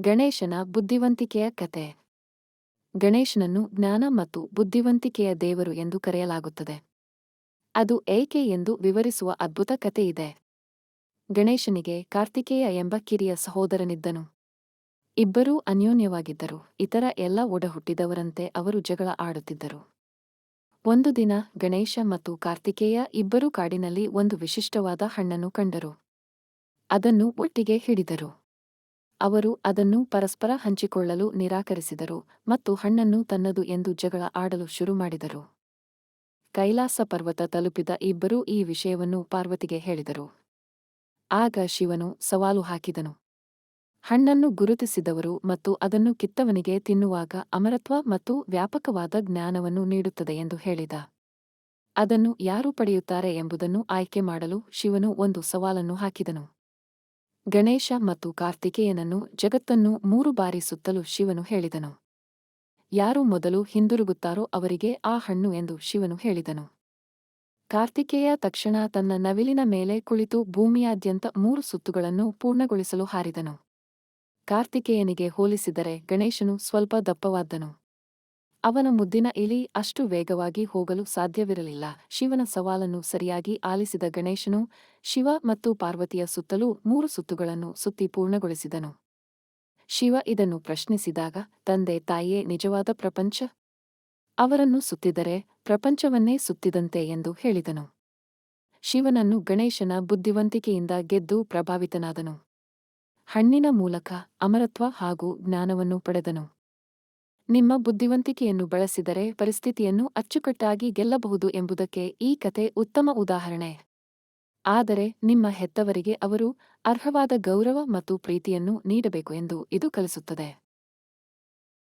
ಗಣೇಶನ ಬುದ್ಧಿವಂತಿಕೆಯ ಕತೆ. ಗಣೇಶನನ್ನು ಜ್ಞಾನ ಮತ್ತು ಬುದ್ಧಿವಂತಿಕೆಯ ದೇವರು ಎಂದು ಕರೆಯಲಾಗುತ್ತದೆ. ಅದು ಏಕೆ ಎಂದು ವಿವರಿಸುವ ಅದ್ಭುತ ಕಥೆಯಿದೆ ಗಣೇಶನಿಗೆ ಕಾರ್ತಿಕೇಯ ಎಂಬ ಕಿರಿಯ ಸಹೋದರನಿದ್ದನು. ಇಬ್ಬರೂ ಅನ್ಯೋನ್ಯವಾಗಿದ್ದರು, ಇತರ ಎಲ್ಲ ಒಡಹುಟ್ಟಿದವರಂತೆ ಅವರು ಜಗಳ ಆಡುತ್ತಿದ್ದರು. ಒಂದು ದಿನ ಗಣೇಶ ಮತ್ತು ಕಾರ್ತಿಕೇಯ ಇಬ್ಬರೂ ಕಾಡಿನಲ್ಲಿ ಒಂದು ವಿಶಿಷ್ಟವಾದ ಹಣ್ಣನ್ನು ಕಂಡರು. ಅದನ್ನು ಒಟ್ಟಿಗೆ ಹಿಡಿದರು. ಅವರು ಅದನ್ನು ಪರಸ್ಪರ ಹಂಚಿಕೊಳ್ಳಲು ನಿರಾಕರಿಸಿದರು ಮತ್ತು ಹಣ್ಣನ್ನು ತನ್ನದು ಎಂದು ಜಗಳ ಆಡಲು ಶುರು ಮಾಡಿದರು. ಕೈಲಾಸ ಪರ್ವತ ತಲುಪಿದ ಇಬ್ಬರೂ ಈ ವಿಷಯವನ್ನು ಪಾರ್ವತಿಗೆ ಹೇಳಿದರು. ಆಗ ಶಿವನು ಸವಾಲು ಹಾಕಿದನು. ಹಣ್ಣನ್ನು ಗುರುತಿಸಿದವರು ಮತ್ತು ಅದನ್ನು ಕಿತ್ತವನಿಗೆ ತಿನ್ನುವಾಗ ಅಮರತ್ವ ಮತ್ತು ವ್ಯಾಪಕವಾದ ಜ್ಞಾನವನ್ನು ನೀಡುತ್ತದೆ ಎಂದು ಹೇಳಿದ. ಅದನ್ನು ಯಾರು ಪಡೆಯುತ್ತಾರೆ ಎಂಬುದನ್ನು ಆಯ್ಕೆ ಮಾಡಲು ಶಿವನು ಒಂದು ಸವಾಲನ್ನು ಹಾಕಿದನು. ಗಣೇಶ ಮತ್ತು ಕಾರ್ತಿಕೇಯನನ್ನು ಜಗತ್ತನ್ನು ಮೂರು ಬಾರಿ ಸುತ್ತಲು ಶಿವನು ಹೇಳಿದನು. ಯಾರು ಮೊದಲು ಹಿಂದಿರುಗುತ್ತಾರೋ ಅವರಿಗೆ ಆ ಹಣ್ಣು ಎಂದು ಶಿವನು ಹೇಳಿದನು. ಕಾರ್ತಿಕೇಯ ತಕ್ಷಣ ತನ್ನ ನವಿಲಿನ ಮೇಲೆ ಕುಳಿತು ಭೂಮಿಯಾದ್ಯಂತ ಮೂರು ಸುತ್ತುಗಳನ್ನು ಪೂರ್ಣಗೊಳಿಸಲು ಹಾರಿದನು. ಕಾರ್ತಿಕೇಯನಿಗೆ ಹೋಲಿಸಿದರೆ ಗಣೇಶನು ಸ್ವಲ್ಪ ದಪ್ಪವಾದ್ದನು. ಅವನ ಮುದ್ದಿನ ಇಲಿ ಅಷ್ಟು ವೇಗವಾಗಿ ಹೋಗಲು ಸಾಧ್ಯವಿರಲಿಲ್ಲ. ಶಿವನ ಸವಾಲನ್ನು ಸರಿಯಾಗಿ ಆಲಿಸಿದ ಗಣೇಶನು ಶಿವ ಮತ್ತು ಪಾರ್ವತಿಯ ಸುತ್ತಲೂ ಮೂರು ಸುತ್ತುಗಳನ್ನು ಸುತ್ತಿ ಪೂರ್ಣಗೊಳಿಸಿದನು. ಶಿವ ಇದನ್ನು ಪ್ರಶ್ನಿಸಿದಾಗ, ತಂದೆ, ತಾಯಿಯೇ, ನಿಜವಾದ ಪ್ರಪಂಚ? ಅವರನ್ನು ಸುತ್ತಿದರೆ ಪ್ರಪಂಚವನ್ನೇ ಸುತ್ತಿದಂತೆ ಎಂದು ಹೇಳಿದನು. ಶಿವನನ್ನು ಗಣೇಶನ ಬುದ್ಧಿವಂತಿಕೆಯಿಂದ ಗೆದ್ದು ಪ್ರಭಾವಿತನಾದನು. ಹಣ್ಣಿನ ಮೂಲಕ ಅಮರತ್ವ ಹಾಗೂ ಜ್ಞಾನವನ್ನು ಪಡೆದನು. ನಿಮ್ಮ ಬುದ್ಧಿವಂತಿಕೆಯನ್ನು ಬಳಸಿದರೆ ಪರಿಸ್ಥಿತಿಯನ್ನು ಅಚ್ಚುಕಟ್ಟಾಗಿ ಗೆಲ್ಲಬಹುದು ಎಂಬುದಕ್ಕೆ ಈ ಕತೆ ಉತ್ತಮ ಉದಾಹರಣೆ. ಆದರೆ ನಿಮ್ಮ ಹೆತ್ತವರಿಗೆ ಅವರು ಅರ್ಹವಾದ ಗೌರವ ಮತ್ತು ಪ್ರೀತಿಯನ್ನು ನೀಡಬೇಕು ಎಂದು ಇದು ಕಲಿಸುತ್ತದೆ.